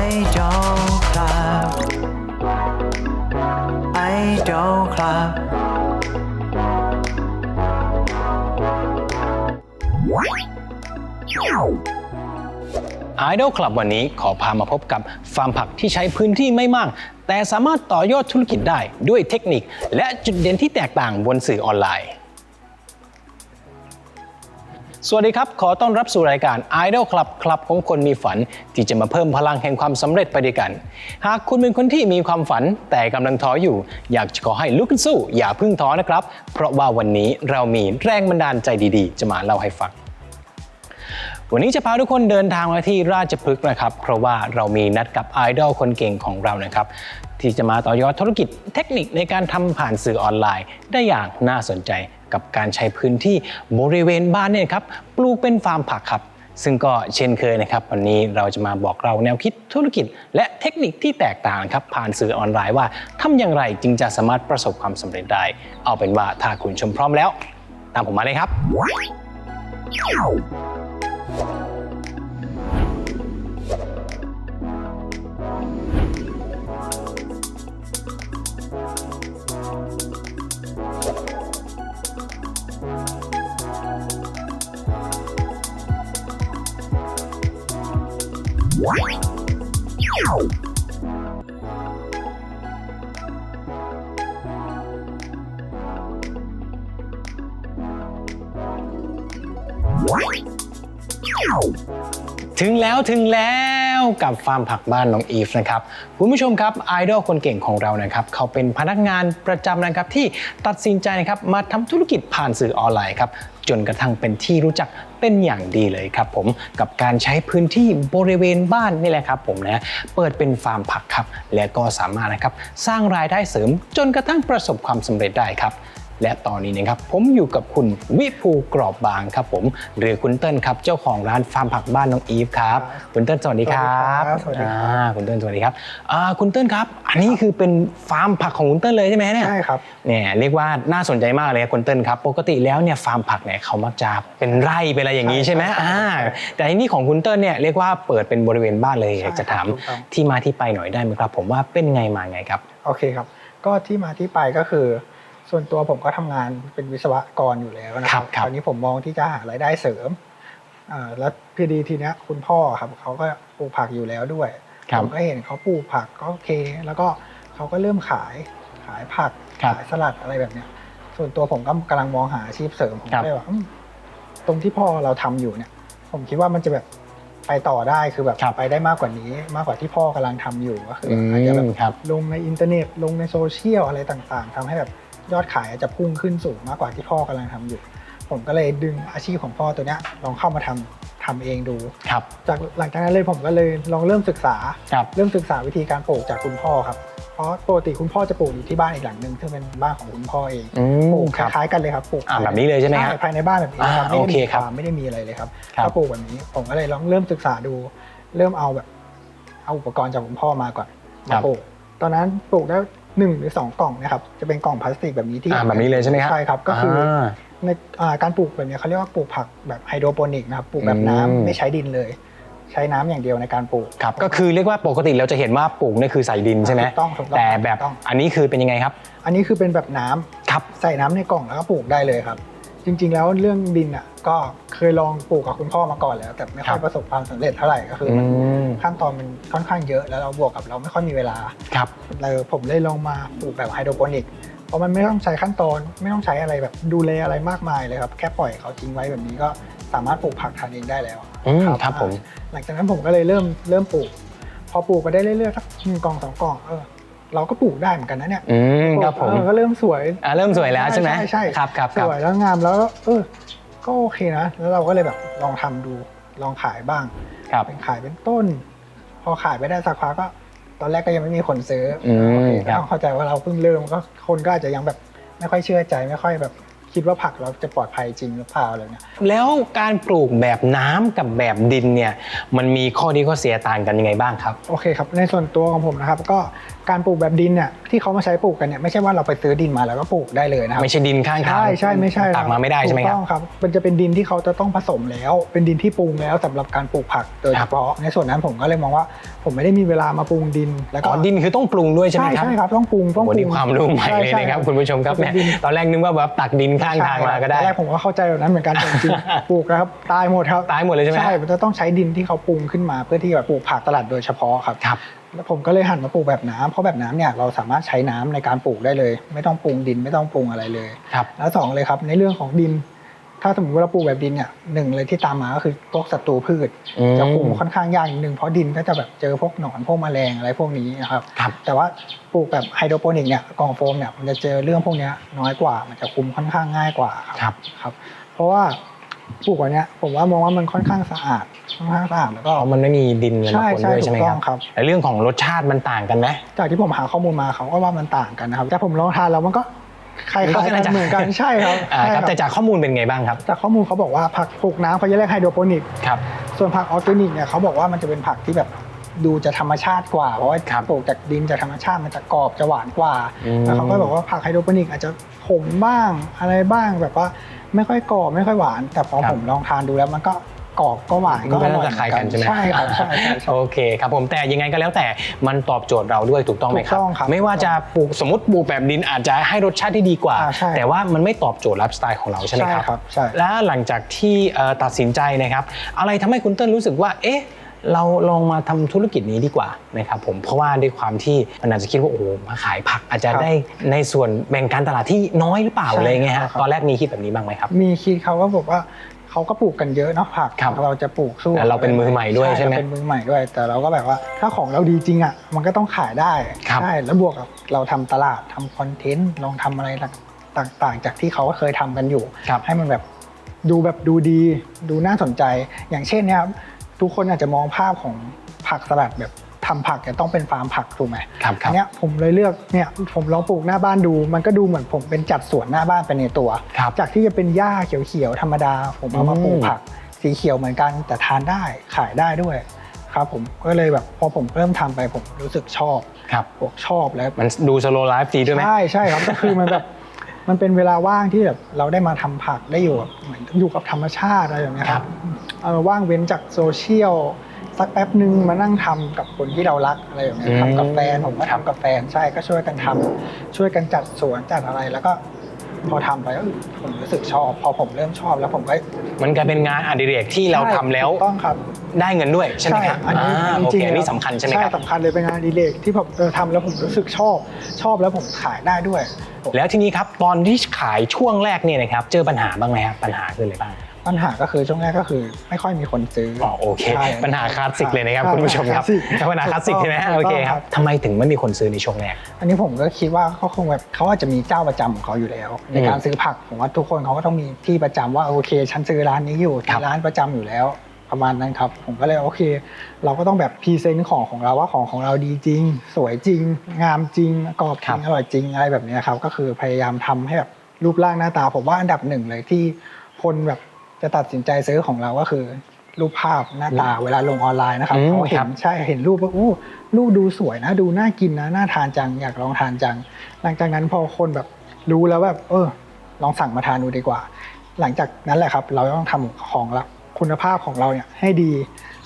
ไอดอลครับไอดอลครับวันนี้ขอพามาพบกับฟาร์มผักที่ใช้พื้นที่ไม่มาก แต่สามารถต่อยอดธุรกิจได้ด้วยเทคนิค และจุดเด่นที่แตกต่างบนสื่อออนไลน์ สวัสดีครับ ขอต้อนรับสู่รายการ Idol Club คลับของคนมีฝัน ที่จะมาเพิ่มพลังแห่งความสำเร็จไปด้วยกัน หากคุณเป็นคนที่มีความฝันแต่กำลังท้ออยู่ อยากจะขอให้ลุกขึ้นสู้ อย่าพึ่งท้อนะครับ เพราะว่าวันนี้เรามีแรงบันดาลใจดีๆ จะมาเล่าให้ฟัง วันนี้จะพาทุกคนเดินทางมาที่ราชพฤกษ์นะครับ เพราะว่าเรามีนัดกับไอดอลคนเก่งของเรานะครับที่จะมาต่อยอดธุรกิจเทคนิคในการทำผ่านสื่อออนไลน์ ได้อย่างน่าสนใจ กับการใช้พื้นที่บริเวณบ้านเนี่ยครับปลูกเป็นฟาร์มผักครับ ซึ่งก็เช่นเคยนะครับ วันนี้เราจะมาบอกเราแนวคิดธุรกิจ และเทคนิคที่แตกต่างครับ ผ่านสื่อออนไลน์ว่าทำอย่างไรจึงจะสามารถประสบความสำเร็จได้ เอาเป็นว่าถ้าคุณชมพร้อมแล้ว ตามผมมาเลยครับ ถึงแล้วถึงแล้วกับฟาร์มผักบ้านน้องอีฟนะครับคุณผู้ชมครับไอดอลคนเก่งของเรานะครับเขาเป็นพนักงานประจำนะครับที่ตัดสินใจนะครับมาทำธุรกิจผ่านสื่อออนไลน์ครับ จนกระทั่งเป็นที่รู้จักเป็นอย่างดีเลยครับผมกับการใช้พื้นที่บริเวณบ้านนี่แหละครับผมนะเปิดเป็นฟาร์มผักครับและก็สามารถนะครับสร้างรายได้เสริมจนกระทั่งประสบความสำเร็จได้ครับ และตอนนี้นะครับผมอยู่กับคุณวิภูกรอบบางครับผมหรือคุณเติ้ลครับเจ้าของร้านฟาร์มผักบ้านน้องอีฟครับคุณเติ้ลสวัสดีครับสวัสดีครับอ่าคุณเติ้ลสวัสดีครับอ่าคุณเติ้ลครับ อันนี้คือเป็นฟาร์มผักของคุณเติ้ลเลยใช่ไหมเนี่ยใช่ครับเนี่ยเรียกว่าน่าสนใจมากเลยครับคุณเติ้ลครับปกติแล้วเนี่ยฟาร์มผักเนี่ยเขามักจะเป็นไร่เป็นอะไรอย่างนี้ใช่ไหมใช่ครับอ่าแต่ที่นี่ของคุณเติ้ลเนี่ยเรียกว่าเปิดเป็นบริเวณบ้านเลยใช่อยากจะถามถูกต้องที่มาที่ไปหน่อยได้ไหมครับ ผมว่าเป็นไงมาไงครับโอเคครับ ก็ที่มาที่ไปก็คือ ส่วนตัวผมก็ทำงานเป็นวิศวกรอยู่แล้วนะคครัรับบครับตอนนี้ผมมองที่จะหารายได้เสริมอ่าแล้วพอดีทีเนี้ยคุณพ่อครับเขาก็ปลูกผักอยู่แล้วด้วยครับผมก็เห็นเขาปลูกผักก็โอเค แล้วก็เขาก็เริ่มขายขายผักครับขายสลัดอะไรแบบเนี้ย ส่วนตัวผมก็กำลังมองหาอาชีพเสริมผมครับก็เลยว่าอืมตรงที่พ่อเราทำอยู่เนี่ย ผมคิดว่ามันจะแบบไปต่อได้คือแบบครับไปได้มากกว่านี้ มากกว่าที่พ่อกำลังทำอยู่ก็คืออือาจจะแบบมครับลงในอินเทอร์เน็ตลงในโซเชียลอะไรต่าง ๆทำให้แบบ ยอดขายอาจจะพุ่งขึ้นสูงมากกว่าที่พ่อกำลังทำอยู่ ผมก็เลยดึงอาชีพของพ่อตัวเนี้ยลองเข้ามาทำทำเองดู ครับ จากหลังจากนั้นเลยผมก็เลยลองเริ่มศึกษา ครับ เริ่มศึกษาวิธีการปลูกจากคุณพ่อครับ เพราะปกติคุณพ่อจะปลูกอยู่ที่บ้านอีกหลังหนึ่งซึ่งเป็นบ้านของคุณพ่อเองอืปมลูกคครับ ล้ายๆกันเลยครับปลูกอ่าแบบนี้เลยใช่ไหมครับภายในบ้านแบบนี้นะครับอ่าไม่ได้โอเคมีครับฟาร์มไม่ได้มีอะไรเลยครับครับ ก็ปลูกแบบนี้ผมก็เลยลองเริ่มศึกษาดู เริ่มเอาแบบ เอาอุปกรณ์จากคุณพ่อมาก่อนครัมาบปลูกตอนนั้นปลูกได้ หนึ่งหรือสองกล่องนะครับจะเป็นกล่องพลาสติกแบบนี้ที่อ่าแบบนี้เลยใช่ไหมครับใช่ครับก็คืออา ในอ่าการปลูกแบบนี้เขาเรียกว่าปลูกผักแบบไฮโดรโปนิกนะครับปลูกแบบน้ำอืม ไม่ใช้ดินเลย ใช้น้ำอย่างเดียวในการปลูกครับก็คือเรียกว่าปกติเราจะเห็นว่าปลูกเนี่ยคือใส่ดินใช่ไหมถูกต้องถูกต้องแต่แบบถูกต้องอันนี้คือเป็นยังไงครับอันนี้คือเป็นแบบน้ำ ครับ ใส่น้ำในกล่องแล้วก็ปลูกได้เลยครับ จริงๆแล้วเรื่องดินอะก็ เคยลองปลูกกับคุณพ่อมาก่อนแล้ว แต่ไม่ค่อยครับประสบความสำเร็จเท่าไหร่ก็คืออืมันมขั้นตอนมันค่อนข้างเยอะแล้วเราบวกกับเราไม่ค่อยมีเวลาครับเลยผมเลยลองมาปลูกแบบไฮโดรโปนิกเพราะมันไม่ต้องใช้ขั้นตอนไม่ต้องใช้อะไรแบบดูแลอะไรมากมายเลยครับ แค่ปล่อยเขาทิ้งไว้แบบนี้ก็สามารถปลูกผักทานเองได้แล้วอืมครับผม หลังจากนั้นผมก็เลยเริ่มเริ่มปลูก พอปลูกไปได้เรื่อยๆสักหนึ่งกล่องสองกล่องเออเราก็ปลูกได้เหมือนกันนะเนี่ยอืมครับผมเออก็เริ่มสวยอ่าเริ่มสวยแล้วใช่ไหมใช่ใช่ครับครับสครับวยแล้วงามแล้วเออ ก็โอเคนะ แล้วเราก็เลยแบบลองทำดูลองขายบ้างครับเป็นขายเป็นต้น พอขายไปได้สักพักก็ ตอนแรกก็ยังไม่มีคนซื้ออมโอเคครับต้องเข้าใจว่าเราเพิ่งเริ่มก็คนก็อาจจะยังแบบไม่ค่อยเชื่อใจไม่ค่อยแบบคิดว่าผักเราจะปลอดภัยจริงหรือเปล่าอะไรเนี่ยแล้วการปลูกแบบน้ำกับแบบดินเนี่ย มันมีข้อดีข้อเสียต่างกันยังไงบ้างครับ โอเคครับ ในส่วนตัวของผมนะครับ ก็ การปลูกแบบดินเนี่ยที่เขามาใช้ปลูกกันเนี่ยไม่ใช่ว่าเราไปซื้อดินมาแล้วก็ปลูกได้เลยนะครับไม่ใช่ดินข้างทางใช่ใช่ไม่ใช่ตักมาไม่ได้ใช่ไหมถูคกรับต้องครับ มันจะเป็นดินที่เขาจะต้องผสมแล้ว เป็นดินที่ปรุงแล้วสำหรับการปลูกผักโดยครัเฉบพาะในส่วนนั้นผมก็เลยมองว่า ผมไม่ได้มีเวลามาปรุงดิน แล้วอ๋ก็อดินคือต้องปรุงด้วยใช่ไหมครับใช่ครับต้องปรุงต้องปวันรุนี้งความรู้ใหม่เลยนะครับใช่คุณผู้ชมครับเป็เนี่ยนดินตอนแรกนึกว่าแบบตักดินข้างทางมาก็ได้ตอนแรกผมก็เข้าใจแบบนั้นเหมือนกันแต่จริงๆปลูกนะครับตายหมดครับตายหมดเลยใช่ไหมใช่มันจะต้องใช้ดินที่เขาปรุงขึ้นมาเพื่อที่แบบปลูกผักตลาดโดยเฉพาะครับครับ แล้วผมก็เลยหันมาปลูกแบบน้ำเพราะแบบน้ำเนี่ยเราสามารถใช้น้ำในการปลูกได้เลย ไม่ต้องปรุงดินไม่ต้องปรุงอะไรเลย ครับ แล้วสองเลยครับในเรื่องของดิน ถ้าสมมติว่าเราปลูกแบบดินเนี่ยหนึ่งเลยที่ตามมาก็คือพวกศัตรูพืช อืม จะคุมค่อนข้างยากนิดนึงเพราะดินก็จะแบบเจอพวกหนอนพวกแมลงอะไรพวกนี้นะครับ ครับแต่ว่าปลูกแบบไฮโดรโปนิกเนี่ยกล่องโฟมเนี่ยมันจะเจอเรื่องพวกเนี้ยน้อยกว่ามันจะคุมค่อนข้างง่ายกว่าครับ ครับ เพราะว่าปลูกแบบเนี้ยผมว่ามองว่ามันค่อนข้างสะอาด ค่อนข้างสะอาดแล้วก็ เพราะมันไม่มีดินเงินใช่มาปนใช่ด้วยถูใช่ไหมกคต้รัอบงครับแต่เรื่องของรสชาติมันต่างกันไหม จากที่ผมหาข้อมูลมาเขาก็ว่ามันต่างกันนะครับ แต่ผมลองทานแล้วมันก็คล้ายมันก็ๆน่ากัจะนเหมือนกันใช่ครับอ่าใช่ครับแต่จากข้อมูลเป็นไงบ้างครับจากข้อมูลเขาบอกว่าผักปลูกน้ำเขาจะเรียกไฮโดรโปนิก ครับ ส่วนผักออร์แกนิกเนี่ยเขาบอกว่ามันจะเป็นผักที่แบบดูจะธรรมชาติกว่า เพราะว่าครับปลูกจากดินจากธรรมชาติมันจะกรอบจะหวานกว่าอืม แล้วเขาก็บอกว่าผักไฮโดรโปนิกอาจจะขมบ้างอะไรบ้างแบบว่าไม่ค่อยกรอบไม่ค่อยหวาน แต่พอผมลองทานดูแล้วมันก็ กรอบก็หวานก็ก็อร่อยน่าจะคล้ายกันใช่ไหม ใช่ครับใช่ใช่ใช่ โอเคครับผมแต่ยังไงก็แล้วแต่มันตอบโจทย์เราด้วยถูกต้องไหมครัถูกต้องครับไม่ว่าจะปลูกสมมติปลูกแบบดินอาจจะให้รสชาติที่ดีกว่า อ่าใช่ แต่ว่ามันไม่ตอบโจทย์ไลฟ์สไตล์ของเราใช่ไหมใช่ครับครับ ใช่ แล้วหลังจากที่เอ่อตัดสินใจนะครับ อะไรทำให้คุณเติ้ลรู้สึกว่า เอ๊ะ เราลองมาทำธุรกิจนี้ดีกว่านะครับผมเพราะว่าด้วยความที่มันอาจจะคิดว่าโอ้โหมาขายผักอาจจะครับได้ในส่วนแบ่งการตลาดที่น้อยหรือเปล่าใช่อะไรเงี้ยครัฮะบตอนแรกมีคิดแบบนี้บ้างไหมครับ มีคิดเขาก็บอกว่า เขาก็ปลูกกันเยอะเนาะผักครับเราจะปลูกสู้แต่เราเป็นมือใหม่ด้วยใช่ไหมเราเป็นมือใหม่ด้วย แต่เราก็แบบว่าถ้าของเราดีจริงอะมันก็ต้องขายได้ครับ ใช่แล้วบวกกับเราทำตลาดทำคอนเทนต์ลองทำอะไรต่างๆ จากที่เขาเคยทำกันอยู่ ครับ ให้มันแบบดูแบบดูดีดูน่าสนใจ อย่างเช่นเนี่ยครับทุกคนอาจจะมองภาพของผักสลัดแบบ ทำผักจะต้องเป็นฟาร์มผักถูกไหมครับคอัรับนเนี้ยผมเลยเลือกเนี่ยผมลองปลูกหน้าบ้านดู มันก็ดูเหมือนผมเป็นจัดสวนหน้าบ้านไปในตัว ครับจากที่จะเป็นหญ้าเขียวๆธรรมดา ผมเอามาปลูกอืมผัก สีเขียวเหมือนกันแต่ทานได้ขายได้ด้วยครับผมก็เลยแบบพอผมเริ่มทำไปผมรู้สึกชอบครับบอกชอบแล้ว มันดูสโลไลฟ์ดีด้วยไหม ใช่ใช่ครับก็คือมันแบบมันเป็นเวลาว่างที่แบบเราได้มาทำผักได้อยู่แบบเหมือนอยู่กับธรรมชาติอะไรแบบเนี้ยครับ เออว่างเว้นจากโซเชียล สักแป๊บหนึ่งมานั่งทำกับคนที่เรารักอะไรแบบเนี้ยอืมทำกับแฟนผมก็ครับทำกับแฟนใช่ก็ช่วยกันทำช่วยกันจัดสวนจัดอะไรแล้วก็พอทำไปก็ผมรู้สึกชอบ พอผมเริ่มชอบแล้วผมก็มันกลายเป็นงานอดิเรกที่เราทำแล้วถูกต้องครับได้เงินด้วยใช่ไหมครับอันนี้อ่าจโอริเคงๆอันนี้แล้วสำคัญใช่ไหมใช่ครับสำคัญเลยเป็นงานอดีเลกที่ผมเออทำแล้วผมรู้สึกชอบ ชอบแล้วผมขายได้ด้วย แล้วทีนี้ครับตอนที่ขายช่วงแรกเนี่ยนะครับเจอปัญหาบ้างไหมครับปัญหาคืออะไรบ้าง ปัญหาก็คือช่วงแรกก็คือไม่ค่อยมีคนซื้ออ๋อโอเค ใช่ ปัญหาคลาสสิกเลยนะครับใช่คุณผู้ชมครับคลาสสิกปัญหาคลาสสิกใช่ไหมฮะถูกต้องโอเคคครัรับบทำไมถึงไม่มีคนซื้อในช่วงแรก อันนี้ผมก็คิดว่าเขาคงแบบเขาอาจจะมีเจ้าประจำของเขาอยู่แล้ว ในการซื้อผักผมว่าทุกคนเขาก็ต้องมีที่ประจำว่าโอเค ฉันซื้อร้านนี้อยู่ครับ ร้านประจำอยู่แล้วประมาณนั้นครับผมก็เลยโอเค เราก็ต้องแบบพรีเซนต์ของของเราว่าของของเราดีจริง สวยจริง งามจริงกรอบจริงอร่อยจริงอะไรแบบเนี้ยครับก็คือพยายามทำให้แบบรูปร่างหน้าตาผมว่าอันดับหนึ่งเลยที่คนแบบ จะตัดสินใจซื้อของเราก็คือ รูปภาพหน้าตาเวลาลงออนไลน์นะครับอืมเขาเห็ครันบใช่เห็นรูปว่าอู้รูปดูสวยนะดูน่ากินนะน่าทานจังอยากลองทานจัง หลังจากนั้นพอคนแบบรู้แล้วแบบเออ ลองสั่งมาทานดูดีกว่า หลังจากนั้นแหละครับ เราต้องทำของละคุณภาพของเราเนี่ยให้ดี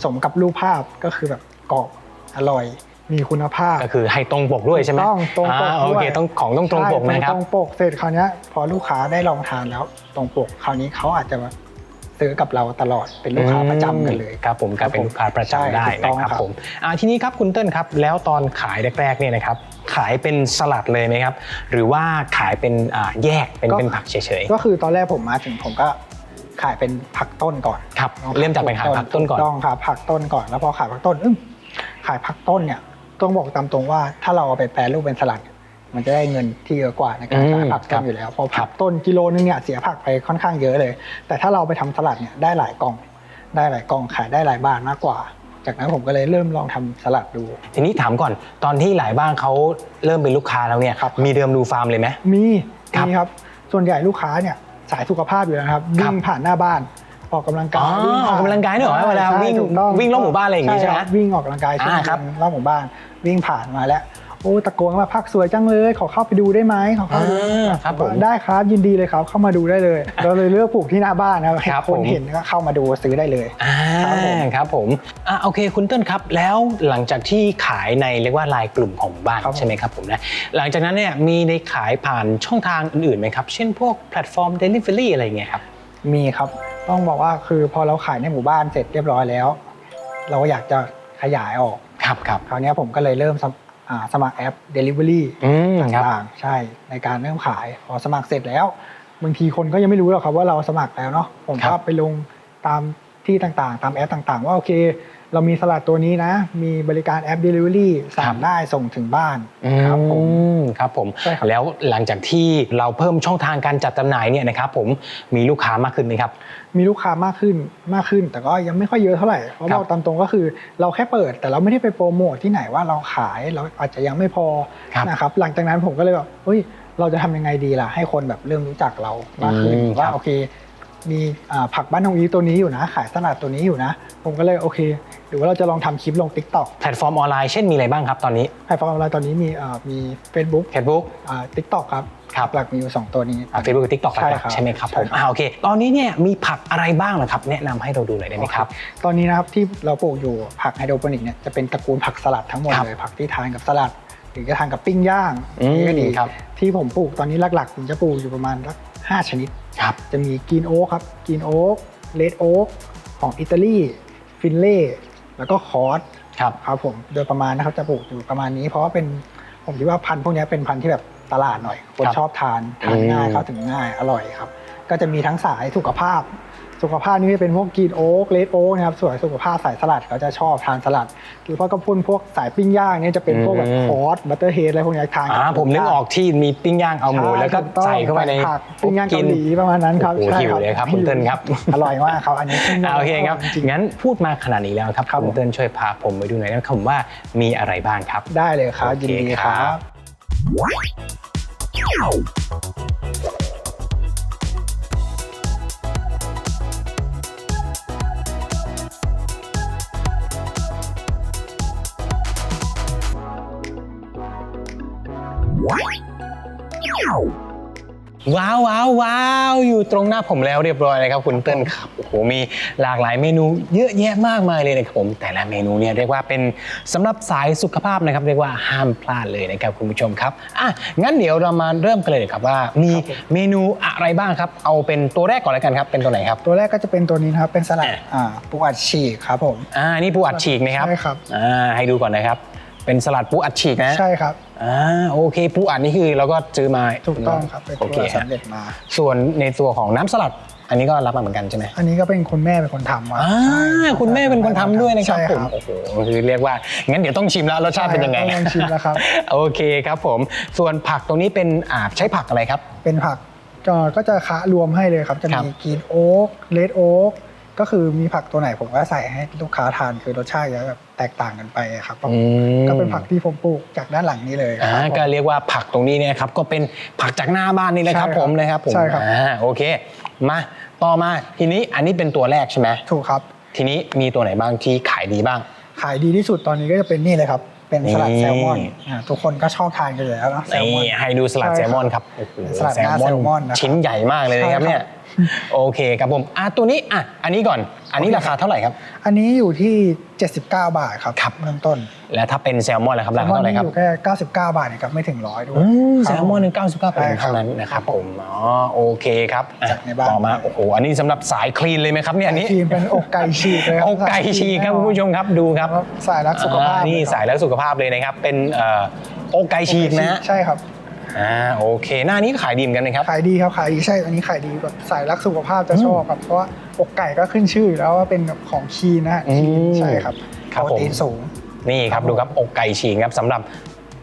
สมกับรูปภาพก็คือแบบกรอบอร่อย มีคุณภาพ ก็คือให้ตรงปกด้วยใช่ไหมต้องตรงปกอ่าด้วยโอเคต้องของต้องตรงปกใช่นะครับ ตรงปกเสร็จคราวเนี้ยพอลูกค้าได้ลองทานแล้วตรงปกคราวนี้เขาอาจจะมา ซื้อกับเราตลอดเป็นลูกค้าประจำกันเลย ครับผมก็เป็นลูกค้าประจำได้ใช่ถูกต้องนะครับครับ ผมอ่าทีนี้ครับคุณเติ้ลครับ แล้วตอนขายแรกๆเนี่ยนะครับขายเป็นสลัดเลยไหมครับ หรือว่าขายเป็นอ่าแยกเป็นเป็นผักเฉยก็คือตอนแรกผมมาถึงผมก็ขายเป็นผักต้นก่อนๆครับเริ่มจากเป็นขายผักต้นก่อนถูต้องครับผักต้นก่อนแล้วพอขายผักต้นอึ้งขายผักต้นเนี่ยต้องบอกตามตรงว่าถ้าเราเอาไปแปรรูปเป็นสลัด มันจะได้เงินที่เยอะกว่าในการขายผักต้นอยู่แล้วเพราะผักต้นกิโลนึงเนี่ยเสียผักไปค่อนข้างเยอะเลย แต่ถ้าเราไปทำสลัดเนี่ยได้หลายกล่อง ได้หลายกล่องขายได้หลายบาทมากกว่า จากนั้นผมก็เลยเริ่มลองทำสลัดดู ทีนี้ถามก่อนตอนที่หลายบ้านเขาเริ่มเป็นลูกค้าแล้วเนี่ยครับมีเดิมดูฟาร์มเลยไหมมีครับมีครับ ส่วนใหญ่ลูกค้าเนี่ยสายสุขภาพอยู่แล้วนะครับครับวิ่งผ่านหน้าบ้านออกกำลังกายอ๋อวิ่ผ่นออกกำลังกายด้วยเหรอใช่เวลาใช่วิ่งถูกต้องวิ่งรอบหมู่บ้านอะไรอย่างงี้ใช่ไหมคบวิ่งออกกำลังกายช่วงอ่าครับเย็นรอบหมู่บ้านวิ่งผ่านมาแล้ว โอ้ตะโกนว่าพักสวยจังเลย ขอเข้าไปดูได้ไหมขอเข้าไปดูอ่าครับผมได้ครับยินดีเลยครับเข้ามาดูได้เลย เราเลยเลือกปลูกที่หน้าบ้านนะครับให้ครับคนผมเห็นก็เข้ามาดูซื้อได้เลยอ่าครับผมครับผมอ่าโอเคคุณเติ้ลครับ แล้วหลังจากที่ขายในเรียกว่าไลายกลุ่มของหมู่บ้านครับผมใช่ไหมครับผมนะหลังจากนั้นเนี่ยมีในขายผ่านช่องทางอื่นๆไหมครับ เช่นพวกแพลตฟอร์ม Delivery อะไรอย่างเงี้ยครับมีครับต้องบอกว่าคือพอเราขายในหมู่บ้านเสร็จเรียบร้อยแล้ว เราก็อยากจะขยายออกครับครับคราวเนี้ยผมก็เลยเริ่ม สมอ่าสมัครแอป Delivery อืมครับต่างๆใช่ในการเริ่มขายพอสมัครเสร็จแล้วบางทีคนก็ยังไม่รู้หรอกครับว่าเราสมัครแล้วเนาะผมครัก็บไปลงตาม ที่ต่างๆ ตามแอปต่างๆ ว่าโอเค เรามีสลัดตัวนี้นะ มีบริการแอป Delivery สั่งได้ส่งถึงบ้านครับผมอืมครับผมใช่ครับแล้วหลังจากที่เราเพิ่มช่องทางการจัดจำหน่ายเนี่ยนะครับผมมีลูกค้ามากขึ้นไหมครับ มีลูกค้ามากขึ้นมากขึ้น แต่ก็ยังไม่ค่อยเยอะเท่าไหร่เพราะครับบอกตามตรงก็คือเราแค่เปิด แต่เราไม่ได้ไปโปรโมทที่ไหนว่าเราขายเราอาจจะยังไม่พอครับนะครับหลังจากนั้นผมก็เลยแบบเฮ้ยเราจะทำยังไงดีล่ะให้คนแบบเริ่มรู้จักเรามากขึ้นอืมว่าครับโอเค มีอ่าผักบ้านทองอีตัวนี้อยู่นะ ขายสลัดตัวนี้อยู่นะ ผมก็เลยโอเค หรือว่าเราจะลองทำคลิปลง Tik t o k แพลตฟอร์มออนไลน์เช่นมีอะไรบ้างครับตอนนี้แพลตฟอร์มออนไลน์ตอนนี้มีอ่ามี Facebook Facebook อ่า Tik t o k ครับครับหลักมีอยู่สองตัวนี้เฟซบุ๊กกับทิกตอกใช่ครับใช่ไหมครับผมใช่ครับอ่าโอเค ตอนนี้เนี่ยมีผักอะไรบ้างเหรอครับ แนะนำให้เราดูหน่อยได้ไหมครับ ตอนนี้นะครับที่เราปลูกอยู่ผักไฮโดรโปนิกเนี่ยจะเป็นตระกูลผักสลัดทั้งหมดครับเลยผักที่ทานกับสลัดหรือจะทานกับปิ้งย่างอืมนี่ก็ดีครับที่ผมปลูกตอนนี้หลักๆผมจะปลูกอยู่ประมาณสักห้าชนิด ครับจะมีกรีนโอ๊กครับกรีนโอ๊กเลดโอ๊กของอิตาลีฟินเล่แล้วก็คอร์สครับครับผมโดยประมาณนะครับจะปลูกอยู่ประมาณนี้ เพราะว่าเป็นผมคิดว่าพันธุ์พวกนี้เป็นพันธุ์ที่แบบตลาดหน่อย คนครับชอบทานทานง่ายอืมเข้าถึงง่ายอร่อยครับ ก็จะมีทั้งสายสุขภาพ สุขภาพนี่จะเป็นพวกกรีนโอ๊กเลดโอ๊กนะครับส่วนสุขภาพสายสลัดเขาจะชอบทานสลัดหรือพวกกระพุ้นพวกสายปิ้งย่างเนี่ยจะเป็นพวกแบบอืมคอร์สบัตเตอร์เฮดอะไรพวกนี้ทานกับอ่าผมนึกออกที่มีปิ้งย่างเอาหมูช่แล้วก็ถูต้องใส่เข้าไปในผักปิ้งย่างเกาหลีประมาณนั้นครับโอ้โหใช่หิวเลยครับคุณเติ้ลครับอร่อยมากครับอันนี้ปิ้งย่างอ่าโอเคครับจริงๆงั้นพูดมาขนาดนี้แล้วครับครับคุณเติ้ลช่วยพาผมไปดูหน่อยนะครับว่ามีอะไรบ้างครับ ได้เลยครับโอเคยินดีคครัรับ ว้าวว้าวว้าวอยู่ตรงหน้าผมแล้วเรียบร้อยนะครับคุณเติ้ลครับโอ้โหมีหลากหลายเมนูเยอะแยะมากมายเลยนะครับผมแต่ละเมนูเนี่ยเรียกว่าเป็นสำหรับสายสุขภาพนะครับเรียกว่าห้ามพลาดเลยนะครับคุณผู้ชมครับอะงั้นเดี๋ยวเรามาเริ่มกันเลยครับว่า มีครับผมเมนูอะไรบ้างครับ เอาเป็นตัวแรกก่อนแล้วกันครับเป็นตัวไหนครับ ตัวแรกก็จะเป็นตัวนี้นะครับเป็นสลัดอะอ่าปูอัดฉีกครับผมอ่านี่ปูอัดฉีกนะครับใช่ครับอ่าให้ดูก่อนนะครับ เป็นสลัดปูอัดฉีกนะใช่ครับ อ่าโอเคปูอัดนี่คือเราก็ซื้อมาถูกต้องครับเป็นโอตัวเคฮะสำเร็จมา ส่วนในตัวของน้ำสลัด อันนี้ก็รับมาเหมือนกันใช่ไหมอันนี้ก็เป็นคุณแม่เป็นคนทำมาอ่าใช่คุณแม่เป็นคนทำด้วยนะครับใช่ผคมรับโอ้โหคือเรียกว่างั้นเดี๋ยวต้องชิมแล้วรสชาติเป็นยังไง ใช่ครับต้องลองชิมแล้วครับ โอเคครับผม ส่วนผักตรงนี้เป็นอ่าใช้ผักอะไรครับ เป็นผักก็ก็จะคะรวมให้เลยครับ จะครัมีบกรีนโอ๊กเลดโอ๊ก ก็คือมีผักตัวไหนผมก็ใส่ให้ลูกค้าทานคือรสชาติจะแบบแตกต่างกันไปครับอืมก็เป็นผักที่ผมปลูกจากด้านหลังนี้เลยอ่าครับผมก็เรียกว่าผักตรงนี้เนี่ยครับก็เป็นผักจากหน้าบ้านนี่แหละครับใช่ครับผมนะครับผมใช่ครับอ่าโอเค มาต่อมาทีนี้อันนี้เป็นตัวแรกใช่ไหมถูกครับ ทีนี้มีตัวไหนบ้างที่ขายดีบ้าง ขายดีที่สุดตอนนี้ก็จะเป็นนี่เลยครับเป็นสลัดนี่แซลมอนอ่าทุกคนก็ชอบทานกันอยู่แล้วเนอะแซลมอนนี่ให้ดูสลัดใช่แซครับลมอนครับโอ้โหสลัดหน้าแซลมอนนะครับชิ้นใหญ่มากเลยนะครับใช่ครับเนี่ย โอเคครับผมอะตัวนี้อะอันนี้ก่อน อันนี้ราคาเท่าไหร่ครับ อันนี้อยู่ที่ 79 บาทครับครับเริ่มต้น แล้วถ้าเป็นแซลมอนล่ะครับแซราลคามอนเท่าไหร่นี่ครับอยู่แค่99 บาทเองครับไม่ถึงร้อยด้วยอืมคแซรับลมอนหนึ่งเก้าสิบเก้าใช่ครับเท่านั้นนะครับผมอ๋อโอเคครับอะจากในบ้านต่อมาโอ้โหอันนี้สำหรับสายคลีนเลยไหมครับเนี่ยอันนี้ทีมเป็นอกไก่ฉีกเลยครับอกไก่ฉีกครับคุณผู้ชมครับดูครับสายรักสุขภาพอ่นี่เลยครับสายรักสุขภาพเลยนะครับเป็นเอ่ออกไก่ฉีกนะใช่ครับ อ่าโอเค หน้านี้ก็ขายดีเหมือนกันนะครับ ขายดีครับขายดีใช่อันนี้ขายดีแบบสายรักสุขภาพจะชอบครับเพราะว่าอกไก่ก็ขึ้นชื่ออยู่แล้วว่าเป็นแบบของคีนนะฮะอืมคีนใช่ครับครับโปรตีนผมสูงนี่ครับดูครับอกไก่ฉีกครับสำหรับ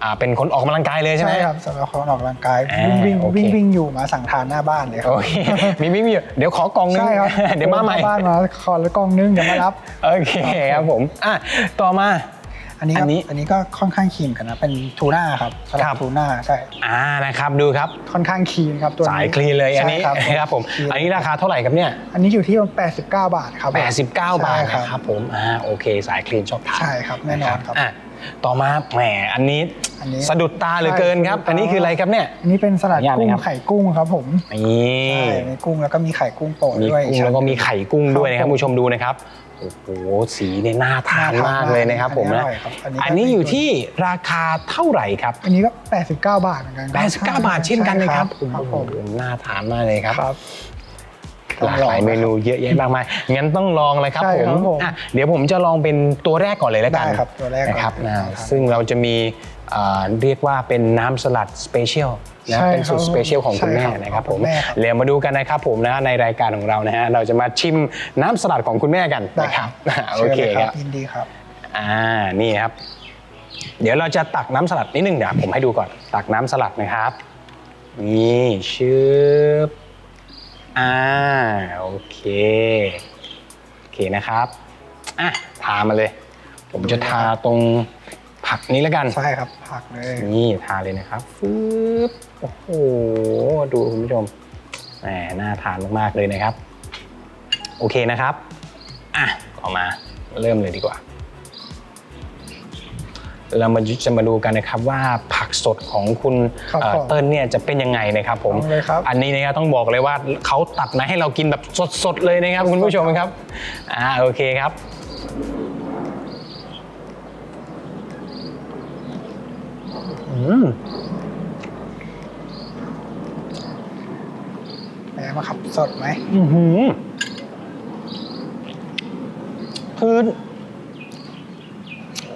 อ่าเป็นคนออกกำลังกายเลยใช่ไหมใช่ครับสำหรับคนออกกำลังกายอ่าวิ่งวิ่งโอเควิ่งวิ่งอยู่มาสั่งทานหน้าบ้านเลยครัโอเคมีมีมีเดี๋ยวขอกล่องนึงใช่ครับเดี๋ยวมาใหม่เข้บ้านมาขอแล้วกล่องนึงเดี๋ยวมารับโอเคครับผมอะต่อมา อันนี้อัอันนนี้นี้ อันนี้ก็ค่อนข้างคลีนกันนะ เป็นทูน่าครับสครัลับดทูน่าใช่ อ่านะครับดูครับค่อนข้างคลีนครับตัวนี้สายคลีนเลยอันนี้ใช่ครับครับผมคลีนอันนี้ราคาเท่าไหร่ครับเนี่ย อันนี้อยู่ที่89 บาทครับผม89 บาทใช่นะครับผมอ่าโอเค สายคลีนชอบทานใช่ครับแน่นอนครับ อะต่อมาแหมอันนี้อันนี้ สะดุดตาเหลือเกินครับใช่อันนี้คืออะไรครับเนี่ย อันนี้เป็นสลัดขออนุญาตกุ้งนะครับ ไข่กุ้งครับผมนี่ ใช่มีกุ้งแล้วก็มีไข่กุ้งโปะมีด้วยกุ้งชั้นแล้วก็มีไข่กุ้งด้วยนะครับผมผู้ชมดูนะครับ โอ้โหสีเนี่ยน่าทานน่าทานมากเลยนะครับผมนะอร่อยครับอันนี้ก็อันนี้อยู่ที่ราคาเท่าไหร่ครับ อันนี้ก็ 89 บาทเหมือนกันค89 บาทเช่นกันนะครับใช่ครับโอ้โหน่าทานมากเลยครับครับหลากหลายเมนูเยอะแยะมากมายงั้นต้องลองเลยครับใช่ผมครับผมอะเดี๋ยวผมจะลองเป็นตัวแรกก่อนเลยแล้วกันได้ครับตัวแรกก่อนนะครับอ่าครับซึ่งเราจะมีอ่าเรียกว่าเป็นน้ำสลัดสเปเชียล นะใช่เป็นสูตรครับสเปเชียลของคุณแม่ใช่ครับนะครับขผองมคุณแม่ครับเดี๋ยวมาดูกันนะครับผมนะในรายการของเรานะฮะเราจะมาชิมน้ำสลัดของคุณแม่กันได้นะครับอ่าโอชิญเคลยครับยินดีครับอ่านี่ครับ เดี๋ยวเราจะตักน้ำสลัดนิดนึงเดี๋ยวผมให้ดูก่อนตักน้ำสลัดนะครับนี่ชืบอ่าโอเคโอเคนะครับอะทามาเลย ผมจะทาตรงผักนี้แล้วกันใช่ครับ ผักเลยนี่ทาเลยนะครับฟืบ โอ้โห ดูคุณผู้ชมแหมน่าทานมากๆเลยนะครับ โอเคนะครับ อะต่อมาเริ่มเลยดีกว่า เรามาจะมาดูกันนะครับว่าผักสดของคุณครับเอ่อผม เติ้ลเนี่ยจะเป็นยังไงนะครับผม เอาเลยครับ อันนี้นะครับต้องบอกเลยว่าเขาตัดมาให้เรากินแบบสดๆเลยนะครับคุณผู้ชมครับ อ่าโอเคครับ อืม เป็นไงบ้างครับสดไหมอื้อหือคือ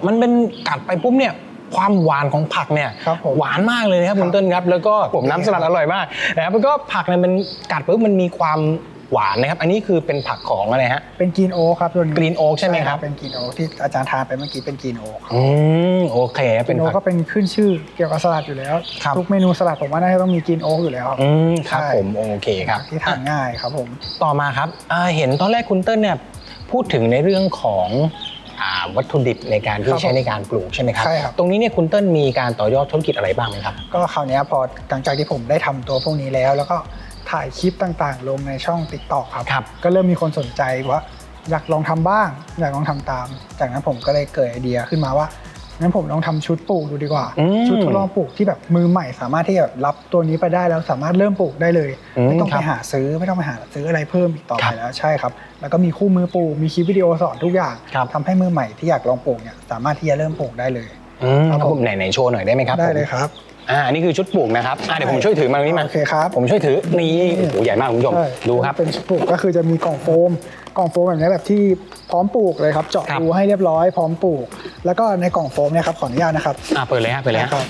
มันเป็นกัดไปปุ๊บเนี่ย ความหวานของผักเนี่ยครับผมหวานมากเลยนะครับคุณเติ้ลครับ แล้วก็ผมน้ำสลัดอร่อยมากนะครับแล้วก็ผักเนี่ยมันกัดปุ๊บมันมีความ หวานนะครับ อันนี้คือเป็นผักของอะไรฮะ เป็นกรีนโอ๊คครับตัวนี้ Green oak ใช่ไหมครับ เป็นกรีนโอ๊คที่อาจารย์ทานไปเมื่อกี้เป็นกรีนโอ๊คครับอืมโอเคกรีเป็นนโอ๊คผัก ก็เป็นขึ้นชื่อเกี่ยวกับสลัดอยู่แล้ว ครับ ทุกเมนูสลัดผมว่าน่าจะต้องมีกรีนโอ๊คอยู่แล้วครับ อืมครับใช่ ผมโอเคครับที่ทานง่ายครับผม ต่อมาครับอ่าเห็นตอนแรกคุณเติ้ลเนี่ยพูดถึงในเรื่องของอ่าวัตถุดิบในการที่ครับใช้ในการปลูกใช่ไหมครับ ใช่ครับ ตรงนี้เนี่ยคุณเติ้ลมีการต่อยอดธุรกิจอะไรบ้างไหมครับ ก็คราวเนี้ยพอหลังจากที่ผมได้ทำตัวพวกนี้แล้ว แล้วก็ ถ่ายคลิปต่างๆ ลงในช่อง t ิ k t o k ครับ ครับ ก็เริ่มมีคนสนใจว่าอยากลองทำบ้าง อยากลองทำตาม จากนั้นผมก็เลยเกิดไอเดียขึ้นมาว่างั้นผมลองทำชุดปลูกดูดีกว่า อืมชุดทดลองปลูกที่แบบมือใหม่สามารถที่จะแบบรับตัวนี้ไปได้แล้วสามารถเริ่มปลูกได้เลย อืมไม่ต้องครัไปบหาซื้อไม่ต้องไปหาซื้ออะไรเพิ่มอีกต่อครัไปบแล้วใช่ครับ แล้วก็มีคู่มือปลูกมีคลิปวิดีโอสอนทุกอย่างครับ ทำให้มือใหม่ที่อยากลองปลูกเนี่ยสามารถที่จะเริ่มปลูกได้เลย อืมครับครับผม ผมไหนไหนโชว์หน่อยได้ไหมครับได้ผมเลยครับ อ่าอันนี้คือชุดปลูกนะครับอ่าเดี๋ยวผมช่วยถือมาตรงนี้มาโอเคครับผมช่วยถือนี่โอ้โหใหญ่มากคุณผู้ชมใช่ดูครับเป็นปลูกก็คือจะมีกล่องโฟมกล่องโฟมแบบนี้แบบที่พร้อมปลูกเลยครับ เจาะครับรูให้เรียบร้อยพร้อมปลูก แล้วก็ในกล่องโฟมเนี่ยครับขออนุญาตนะครับอ่าเปิดเลยฮะเปิดเลยฮะครับ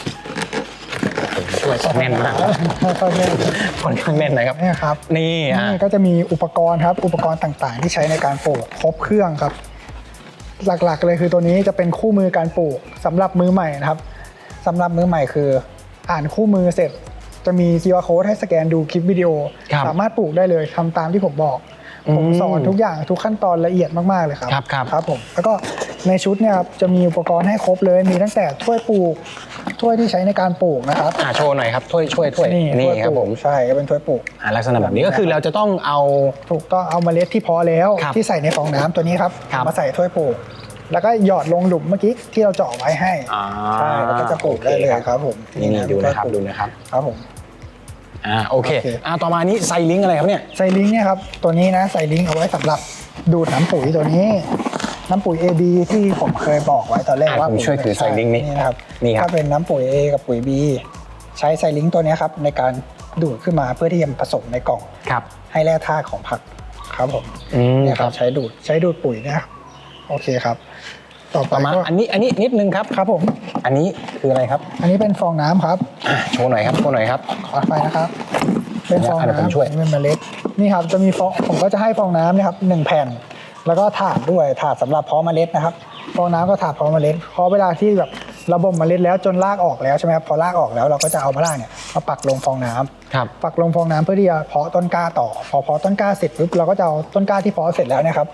ช่วยแน่นมากค่อยๆแน่นค่อนข้างแน่นนะครับเนี่ยครับนี่อ่านี่ก็จะมีอุปกรณ์ครับอุปกรณ์ต่างๆ ที่ใช้ในการปลูกครบเครื่องครับ หลักๆเลยคือตัวนี้จะเป็นคู่มือการปลูกสำหรับมือใหม่นะครับสำหรับมือใหม่คือ อ่านคู่มือเสร็จ จะมี QR code ให้สแกนดูคลิปวิดีโอ ครับสามารถปลูกได้เลยทำตามที่ผมบอก อืมผมสอนทุกอย่างทุกขั้นตอนละเอียดมากๆเลยครับครับครับครับผมแล้วก็ในชุดเนี่ยครับจะมีอุปกรณ์ให้ครบเลยมีตั้งแต่ถ้วยปลูกถ้วยที่ใช้ในการปลูกนะครับอ่าโชว์หน่อยครับถ้วยช่วยถ้วยนี่นี่ถ้วยครับปผลูมกใช่ก็เป็นถ้วยปลูก อ่าลักษณะแบบนี้ก็คือเราจะต้องเอา ถูกต้องเอาเมล็ดที่เพอแล้ว ครับที่ใส่ในฟองน้ำตัวนี้ครับครับ มาใส่ถ้วยปลูก แล้วก็หยอดลงหลุมเมื่อกี้ที่เราเจาะไว้ให้อ่าใช่แล้วก็จะปลูกได้เลยครับผมนี่นี่ดูนะครับถ้วยปดูลูกนะครับครับผมอ่าโอเคโอเคอ่าต่อมานี้ไซลิงก์อะไรครับเนี่ยใส่ลิงก์เนี่ยครับตัวนี้นะใส่ลิงก์เอาไว้สำหรับดูดน้ำปุ๋ยตัวนี้น้ำปุ๋ย AB ที่ผมเคยบอกไว้ตอนแรกอะว่าผมช่วยถือใส่ลิงก์นี้นี่นะครับนี่ครับถ้าเป็นน้ำปุ๋ย A กับปุ๋ย B ใช้ใส่ลิงก์ตัวเนี้ยครับในการดูดขึ้นมาเพื่อที่จะผสมในกล่องครับให้แร่ธาตุของผักครับผมอืมเนี่ยคครัรับบใช้ดูดใช้ดูดปุ๋ยเนะครับ โอเคครับ ต่อไปต่อมาก็อันนี้อันนี้นิดนึงครับ ครับผม อันนี้คืออะไรครับอันนี้เป็นฟองน้ำครับ อะโชว์หน่อยครับโชว์หน่อยครับ ขอไปนะครับ เป็นฟองเดี๋ยวผมน้ำช่วย เป็นเมล็ดนี่ครับจะมีฟองผมก็จะให้ฟองน้ำเนะครับหนึ่งแผ่น แล้วก็ถาดด้วยถาดสำหรับเพาะเมล็ดนะครับฟองน้ำก็ถาดเพาะเมล็ดพอเวลาที่แบบระบบเมล็ดแล้วจนรากออกแล้วใช่ไหมครับพอรากออกแล้วเราก็จะเอามะล่างเนี่ยมาปักลงฟองน้ำครับปักลงฟองน้ำเพื่อที่จะเพาะต้นกล้าต่อ พอเพาะต้นกล้าเสร็จปุ๊บเราก็จะเอาต้นกล้าที่เพาะเสร็จแล้วเนะครับ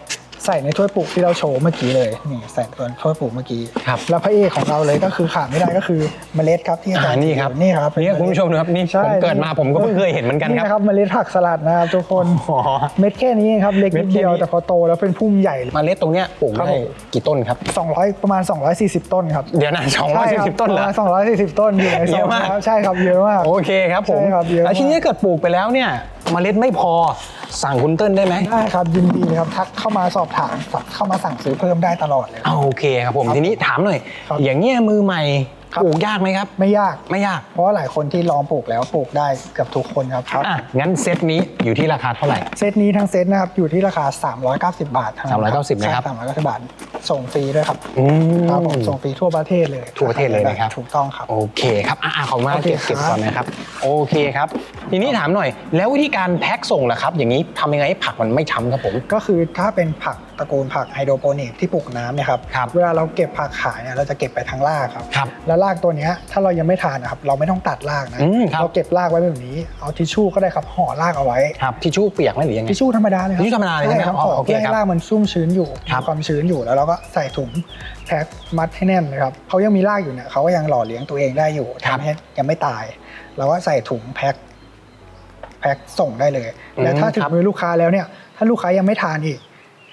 ใส่ในถ้วยปลูกที่เราโชว์เมื่อกี้เลยนี่ใส่ตัวถ้วยปลูกเมื่อกี้ครับแล้วพระเอกของเราเลยก็คือขาดไม่ได้ก็คือเมล็ดครับที่อาจาอ่ารย์นี่ครับ นี่ครับนี่คุณผู้ชมนะครับนี่ใช่ผมเกิดมาผมก็เพิ่งเคยเห็นเหมือนกันครับ นะครับเมล็ดผักสลัดนะครับทุกคนอ๋อ เม็ดแค่นี้เองครับเล็กเม็นิดดแค่นี้เดียวแต่พอโตแล้วเป็นพุ่มใหญ่เมล็ดตรงเนี้ยปลูกครับได้ผม กี่ต้นครับ 200 ประมาณ 240 ต้นครับเดี๋ยวนะสองร้อยใช่สิคบต้นเหรอประมาณ240 ต้นอยู่ในเยอะมากซงครับใช่ครับเยอะมาก โอเคครับผมใช่ครับเยอะมาก แล้วทีนี้ถ้าเกิดปลูกไปแล้วเนี่ย เมล็ดไม่พอสั่งคุณเติ้ลได้ไหมได้ครับยินดีครับทักเข้ามาสอบถามเข้ามาสั่งซื้อเพิ่มได้ตลอดเลย เอาโอเคครับผมครับทีนี้ถามหน่อย ครับ อย่างเงี้ยมือใหม่ ครับ ปลูกยากไหมครับ ไม่ยาก ไม่ยากเพราะว่าหลายคนที่ลองปลูกแล้วปลูกได้เกับทุกคนครับครับอะงั้นเซตนี้อยู่ที่ราคาเท่าไหร่ เซตนี้ทั้งเซตนะครับอยู่ที่ราคา 390 บาทเท่นั้น390นะครับ ใช่390 บาท ส่งฟรีด้วยครับอืม ครับผมส่งฟรีทั่วประเทศเลยทั่วประเทศเลยนะครับ ถูกต้องครับ โอเคครับอะอะขอบคุณมากโอเคเก็บเก็บครับ ก่อนนะครับ โอเคครับ ทีนี้ถามหน่อย แล้ววิธีการแพ็คส่งล่ะครับ อย่างนี้ทำยังไงให้ผักมันไม่ช้ำครับผม ก็คือถ้าเป็นผัก ตระกูลผักไฮโดรโปนิกที่ปลูกน้ำเนี่ยครับครับเวลาเราเก็บผักขายเนี่ยเราจะเก็บไปทั้งรากครับ ครับ แล้วรากตัวเนี้ยถ้าเรายังไม่ทานนะครับเราไม่ต้องตัดรากนะอืมครับ เราเก็บรากไว้แบบนี้เอาทิชชู่ก็ได้ครับห่อรากเอาไว้ ครับทิชชู่เปียกไหมหรือยังไง ทิชชู่ธรรมดาเลยครับทิชชู่ธรรมดาเลยใช่ไหมครับอ๋อห่อโอเคเพื่อให้ครับรากมันชุ่มชื้นอยู่ครับมีความชื้นอยู่แล้วเราก็ใส่ถุงแพ็คมัดให้แน่นเลยครับเขายังมีรากอยู่เนี่ยเขาก็ยังหล่อเลี้ยงตัวเองได้อยู่ครับทำให้ยังไม่ตายเราก็ใส่ถุงแพ็คแพ็คส่งได้เลยอืมแล้วถ้าถึคงรับมือลูกค้าแล้วเนี่ย ถ้าลูกค้ายังไม่ทานอีก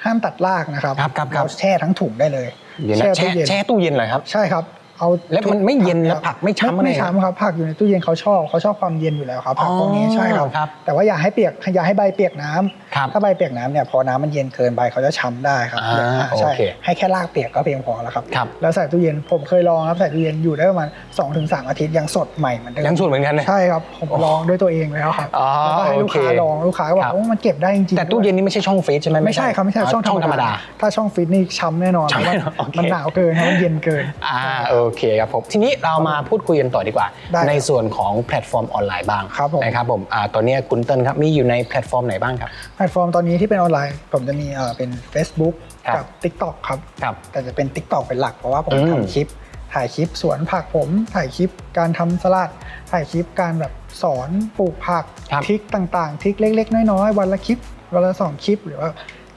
ห้ามตัดรากนะครับครับครับครับ เราแช่ทั้งถุงได้เลยเดี๋ยวนะแช่ตู้เย็นแช่ตู้เย็นเหรอครับ ใช่ครับ เอาแล้วมันไม่เย็นแล้วผักไม่ช้ำอะไรไม่ช้ำครับผักอยู่ในตู้เย็นเขาชอบเขาชอบความเย็นอยู่แล้วครับผักพวกนี้อ๋อใช่ครับครับ แต่ว่าอย่าให้เปียกอย่าให้ใบเปียกน้ำครับถ้าใบเปียกน้ำเนี่ยพอน้ำมันเย็นเกินใบเขาจะช้ำได้ครับอ่าใช่โอเคให้แค่รากเปียกก็เพียงพอแล้วครับครับแล้วใส่ตู้เย็นผมเคยลองครับใส่ตู้เย็นอยู่ได้ประมาณ2-3ถึงอาทิตย์ยังสดใหม่เหมือนเดิมยังสูตรเหมือนกันเลยใช่ครับผมลองด้วยตัวเองแล้วครับอ๋อแล้วก็ให้ลูกค้าโอเคลองลูกค้าก็บอกครับว่ามันเก็บได้จริงๆแต่ตู้เย็นนี่ไม่ใช่ช่องฟรีซใช่ไหมไม่ใช่ครับไม่ใช่อ๋อช่องช่องธรรมดา ถ้าช่องฟิตนี่ช้ำแน่นอนช้ำแน่นอนเพราะว่าโอเคมันหนาวเกินครับมันเย็นเกินอ่าโอเคครับผมทีนี้เรามาพูดคุยกันต่อดีกว่า ได้ครับในส่วนของแพลตฟอร์มออนไลน์บ้างครับผม นะครับผมอ่าตอนนี้คุณเติ้ลครับมีอยู่ในแพลตฟอร์มไหนบ้างครับ แพลตฟอร์มตอนนี้ที่เป็นออนไลน์ ผมจะมีเอ่อเป็น Facebook ครับ กับ TikTok ครับ ครับ แต่จะเป็น TikTok เป็นหลักเพราะว่าผมอืม ทำคลิป ถ่ายคลิปสวนผักผม ถ่ายคลิปการทำสลัด ถ่ายคลิปการแบบสอนปลูกผักครับ ทริคต่างๆทริคเล็ก ๆ น้อยๆวันละคลิปวันละสองคลิป หรือว่า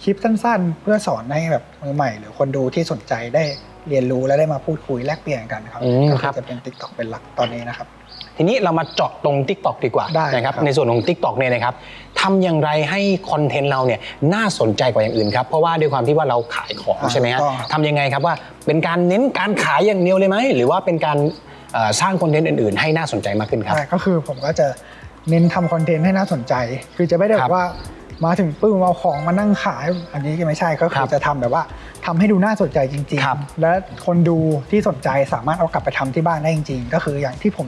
คลิปสั้นๆ เพื่อสอนให้แบบมือใหม่ หรือคนดูที่สนใจได้ เรียนรู้และได้มาพูดคุยแลกเปลี่ยนกันครับอืมก็ครับจะเป็น TikTok เป็นหลักตอนนี้นะครับ ทีนี้เรามาเจาะตรง Tik t o อกดีกว่าได้นะครับครับ ในส่วนของ Tik t o อกเนี่ยนะครับทำอย่างไรให้คอนเทนต์เราเนี่ยน่าสนใจกว่าอย่างอื่นครับเพราะว่าด้วยความที่ว่าเราขายของอ่าใช่ไหมฮะถูกต้องครับ ทำยังไงครับว่าเป็นการเน้นการขายอย่างเดียวเลยไหมหรือว่าเป็นการเอ่อสร้างคอนเทนต์อื่นๆ ให้น่าสนใจมากขึ้นครับ ใช่ก็คือผมก็จะเน้นทำคอนเทนต์ให้น่าสนใจ คือจะไม่ได้คแบรับบว่ามาถึงปึ้งเอาของมานั่งขายอันนี้ก็ไม่ใช่ก็คคืรัอบจะทำแบบว่า ทำให้ดูน่าสนใจจริงครับๆและคนดูที่สนใจสามารถเอากลับไปทำที่บ้านได้จริง ๆ ก็คืออย่างที่ผม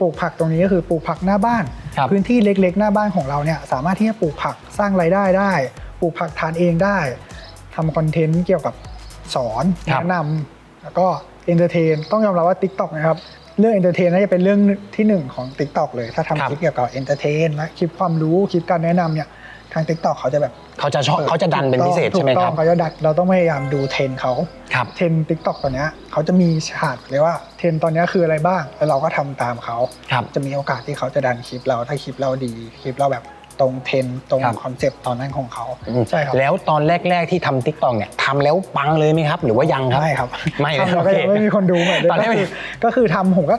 ปลูกผักตรงนี้ก็คือปลูกผักหน้าบ้านครับพื้นที่เล็ก ๆ หน้าบ้านของเราเนี่ยสามารถที่จะปลูกผักสร้างรายได้ได้ ปลูกผักทานเองได้ทำคอนเทนต์เกี่ยวกับสอนครับแนะนำแล้วก็เอนเตอร์เทนต้องยอมรับว่า TikTok นะครับเรื่องเอนเตอร์เทนน่าจะเป็นเรื่องที่หนึ่งของ TikTok เลย ถ้าครับทำคลิปเกี่ยวกับเอนเตอร์เทนและคลิปความรู้คลิปการแนะนำเนี่ย ทาง TikTok เขาจะแบบเขาจะชอบเขาจะดันเป็นพิเศษใช่ไหมถูกคต้รัอบงเขาจะดันเราต้องพยายามดูเทรนด์เขาครับเทรนทิกตอกตอนเนี้ยเขาจะมีฉากเลยว่าเทรนด์ตอนเนี้ยคืออะไรบ้างแล้วเราก็ทำตามเขาครับจะมีโอกาสที่เขาจะดันคลิปเราถ้าคลิปเราดีคลิปเราแบบตรงเทรนด์ตรงครับคอนเซปต์ตอนนั้นของเขาอืมใช่ครับแล้วตอนแรก ๆที่ทำ Tik t o อกเนี่ยทำแล้วปังเลยไหมครับ หรือว่ายังครับไม่ครับไม่เลยทำแล้วก็ยังโอเคไม่มีคนดูเหมือนเดิมตอนแรกก็คือก็คือทำผมก็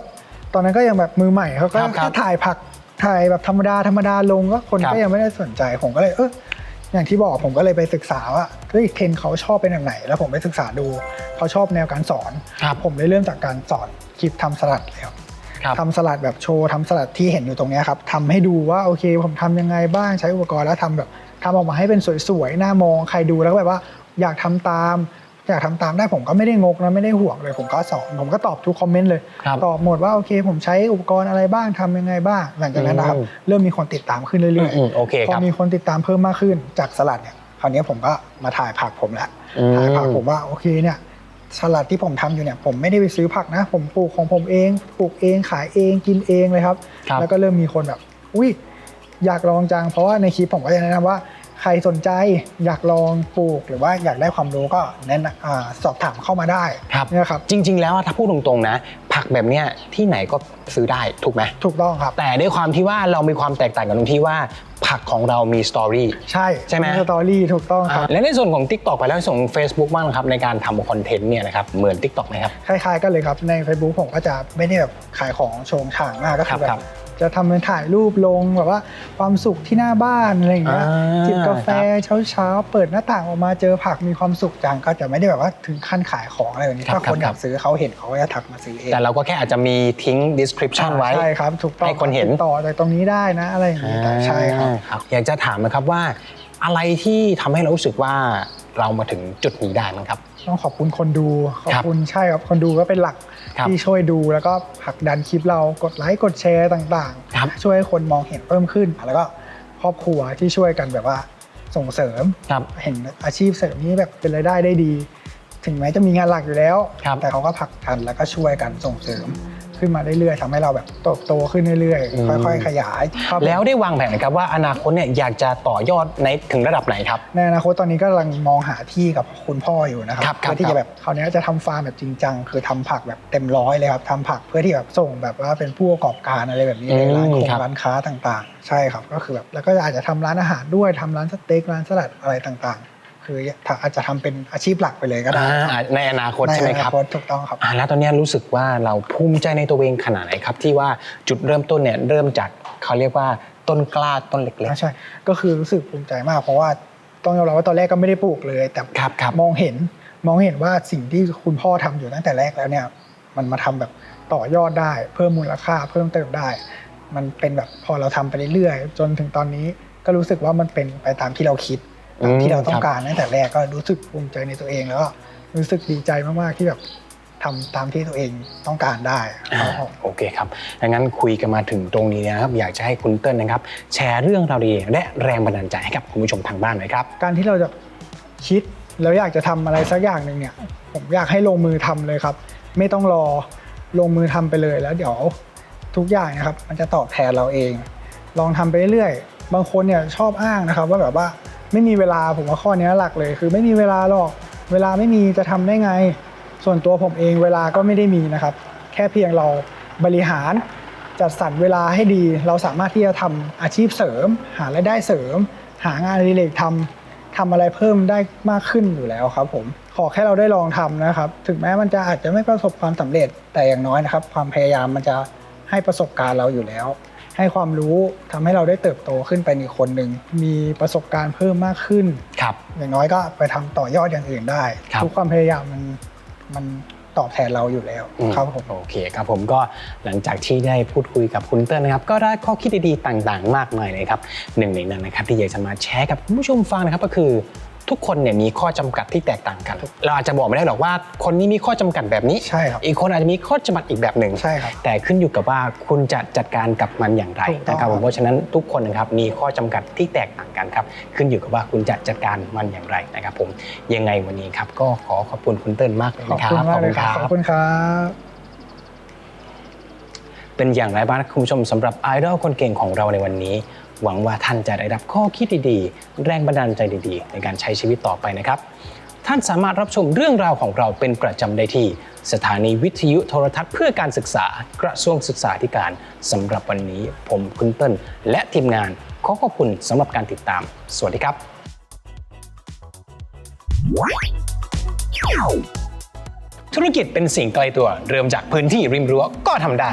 ตอนนั้นก็ยังแบบมือใหม่เขาก็ครับครับแค่ถ่ายผัก ถ่ายแบบธรรมดาธรรมดาลงก็คนครับ ก็ยังไม่ได้สนใจผมก็เลยเอออย่างที่บอกผมก็เลยไปศึกษาว่าเฮ้ยเทรนด์เขาชอบเป็นแบบไหน แล้วผมไปศึกษาดูเขาชอบแนวการสอน ครับผมเลยเริ่มจากการสอนคลิปทำสลัดเลยครับ ครับ ทำสลัดแบบโชว์ทำสลัดที่เห็นอยู่ตรงเนี้ยครับทำให้ดูว่าโอเคผมทำยังไงบ้างใช้อุปกรณ์แล้วทำแบบทำออกมาให้เป็นสวยๆน่ามองใครดูแล้วก็แบบว่าอยากทำตาม อยากทำตามได้ผมก็ไม่ได้งกนะไม่ได้ห่วงเลยผมก็สอนผมก็ตอบทุกคอมเมนต์เลยครับตอบหมดว่าโอเค ผมใช้อุปกรณ์อะไรบ้างทำยังไงบ้างหลังจากนั้นนะครับอืมเริ่มมีคนติดตามขึ้นเรื่อยอืมโอเคพคอรับมีคนติดตามเพิ่มมากขึ้นจากสลัดเนี่ยคราวนี้ผมก็มาถ่ายผักผมละอืมถ่ายผักผมว่าโอเคเนี่ยสลัดที่ผมทำอยู่เนี่ยผมไม่ได้ไปซื้อผักนะ ผมปลูกของผมเองปลูกเองขายเองกินเองเลยครับครับแล้วก็เริ่มมีคนแบบอุ้ยอยากลองจังเพราะว่าในคลิปผมก็จะแนะนำว่า ใครสนใจอยากลองปลูกหรือว่าอยากได้ความรู้ก็แนะนำอ่าสอบถามเข้ามาได้ครับเนี่ยครับจริง ๆ แล้วอะถ้าพูดตรงๆนะ ผักแบบเนี้ยที่ไหนก็ซื้อได้ถูกไหมถูกต้องครับ แต่ด้วยความที่ว่าเรามีความแตกต่างกันตรงที่ว่า ผักของเรามีสตอรี่ใช่ใช่ไหมสตอรี่ถูกต้องครับ และในส่วนของ Tik t o อกไปแล้วในส่วนของ Facebook บ้างนะครับในการทำคอนเทนต์เนี่ยนะครับเหมือน Tik t o อกไหมครับคล้ายๆกันเลยครับใน Facebook ผมก็จะไม่ได้แบบขายของโชงช่างมากก็คือแบครับบจะทำเป็นถ่ายรูปลงแบบว่าความสุขที่หน้าบ้านอะไรอย่างเงี้ยอ่าจิบกาแฟเช้าๆ เปิดหน้าต่างออกมาเจอผักมีความสุขจังก็จะไม่ได้แบบว่าถึงขั้นขายของอะไรแบบนี้ครับถ้าคนคอรับยากซื้อเขาเห็นเขาก็จะทักมาซื้อเองแต่เราก็แค่อาจจะมีทิ้ง description ไว้ใช่ครับถูกต้องให้คนเห็นติดต่อจากตรงนี้ได้นะอะไรอย่างเงี้ยใช่ครับอ่าอยากจะถามนะครับว่า อะไรที่ทำให้เรารู้สึกว่าเรามาถึงจุดนี้ได้มั้งครับ ต้องขอบคุณคนดูขอบครับคุณใช่ครับคนดูก็เป็นหลักครับที่ช่วยดูแล้วก็ผลักดันคลิปเรากดไลค์กดแชร์ต่างครับๆช่วยให้คนมองเห็นเพิ่มขึ้น แล้วก็ครอบครัวที่ช่วยกันแบบว่าส่งเสริมครับเห็นอาชีพเสริมนี้แบบเป็นรายได้ได้ดี ถึงแม้จะมีงานหลักอยู่แล้วครับแต่เขาก็ผลักดันแล้วก็ช่วยกันส่งเสริม ขึ้นมาเรื่อยๆทำให้เราแบบโตโตขึ้นเรื่อยอืม ๆ ค่อยๆ ขยายครับแล้วได้วางแผนนะครับว่าอนาคตเนี่ยอยากจะต่อยอดในถึงระดับไหนครับ ในอนาคตตอนนี้ก็กำลังมองหาที่กับคุณพ่ออยู่นะครัครับครับเพื่อที่จะแบบคราวนี้จะทำฟาร์มแบบจริงจังคือทำผักแบบเต็มร้อยเลยครับทำผักเพื่อที่แบบส่งแบบว่าเป็นผู้ประกอบการอะไรแบบนี้ในร้านคงร้านค้าต่างๆ ใช่ครับก็คือแบบแล้วก็อาจจะทำร้านอาหารด้วยทำร้านสเต็กร้านสลัดอะไรต่างๆ คืออาจจะทำเป็นอาชีพหลักไปเลยก็ได้อ่าในอนาคตใช่ไหมครับในอนาคตถูกต้องครับอ่าแล้วตอนเนี้ยรู้สึกว่าเราภูมิใจในตัวเองขนาดไหนครับ ที่ว่าจุดเริ่มต้นเนี่ยเริ่มจากเขาเรียกว่าต้นกล้าต้นเล็กอ่าใช่ก็คือรู้สึกภูมิใจมากเพราะว่าต้องยอมรับว่าตอนแรกก็ไม่ได้ปลูกเลย แต่ครับครับมองเห็นมองเห็นว่าสิ่งที่คุณพ่อทำอยู่ตั้งแต่แรกแล้วเนี่ย มันมาทำแบบต่อยอดได้ เพิ่มมูลค่า เพิ่มเติมได้ มันเป็นแบบพอเราทำไปเรื่อยๆจนถึงตอนนี้ก็รู้สึกว่ามันเป็นไปตามที่เราคิด ตามที่เราต้องการตั้งแต่แรกก็รู้สึกภูมิใจในตัวเองแล้วก็รู้สึกดีใจมากๆที่แบบทำตามที่ตัวเองต้องการได้ครับผมโอเคครับดังนั้นคุยกันมาถึงตรงนี้นะครับ อยากจะให้คุณเติ้ลนะครับ แชร์เรื่องราวดีและแรงบันดาลใจให้กับคุณผู้ชมทางบ้านหน่อยครับ การที่เราจะคิดแล้วอยากจะทำอะไรสักอย่างหนึ่งเนี่ย ผมอยากให้ลงมือทำเลยครับ ไม่ต้องรอลงมือทำไปเลยแล้วเดี๋ยวทุกอย่างนะครับ มันจะตอบแทนเราเอง ลองทำไปเรื่อยๆบางคนเนี่ยชอบอ้างนะครับ ว่าแบบว่า ไม่มีเวลาผมว่าข้อนี้หลักเลย คือไม่มีเวลาหรอกเวลาไม่มีจะทำได้ไง ส่วนตัวผมเองเวลาก็ไม่ได้มีนะครับ แค่เพียงเราบริหารจัดสรรเวลาให้ดี เราสามารถที่จะทำอาชีพเสริม หารายได้เสริม หางานอดิเรกทำทำอะไรเพิ่มได้มากขึ้นอยู่แล้วครับ ผมขอแค่เราได้ลองทำนะครับ ถึงแม้มันจะอาจจะไม่ประสบความสำเร็จแต่อย่างน้อยนะครับ ความพยายามมันจะให้ประสบการณ์เราอยู่แล้ว ให้ความรู้ทำให้เราได้เติบโตขึ้นไปในคนหนึ่งมีประสบการณ์เพิ่มมากขึ้นครับอย่างน้อยก็ไปทำต่อยอดอย่างอื่นได้ครับทุกความพยายามมันมันตอบแทนเราอยู่แล้วอืมครับผมโอเคครับผมก็หลังจากที่ได้พูดคุยกับคุณเติ้ลนะครับ ก็ได้ข้อคิดดีๆต่างๆ มากมายเลยครับหนึ่งในนั้นนะครับที่อยากจะมาแชร์กับคุณผู้ชมฟังนะครับก็คือ ทุกคนเนี่ยมีข้อจำกัดที่แตกต่างกัน เราอาจจะบอกไม่ได้หรอกว่า คนนี้มีข้อจำกัดแบบนี้ใช่ครับอีกคนอาจจะมีข้อจำกัดอีกแบบหนึ่งใช่ครับแต่ขึ้นอยู่กับว่าคุณจะจัดการกับมันอย่างไรถูกต้องนะครับผครัมบเพราะฉะนั้นทุกคนนะครับมีข้อจำกัดที่แตกต่างกันครับขึ้นอยู่กับว่าคุณจะจัดการมันอย่างไรนะครับผมยังไงวันนี้ครับก็ขอขอบคุณคุณเติ้ลมากเลยขอบนะครับคุณมากเลยครับขอบคุณครับเป็นอย่างไรบ้างนะคุณผู้ชมสำหรับไอดอลคนเก่งของเราในวันนี้ หวังว่าท่านจะได้รับข้อคิดดีๆ แรงบันดาลใจดีๆ ในการใช้ชีวิตต่อไปนะครับ ท่านสามารถรับชมเรื่องราวของเราเป็นประจำได้ที่ สถานีวิทยุโทรทัศน์เพื่อการศึกษากระทรวงศึกษาธิการสำหรับวันนี้ผมคุณเติ้ลและทีมงานขอขอบคุณสำหรับการติดตาม สวัสดีครับ ธุรกิจเป็นสิ่งไกลตัวเริ่มจากพื้นที่ริมรั้วก็ทำได้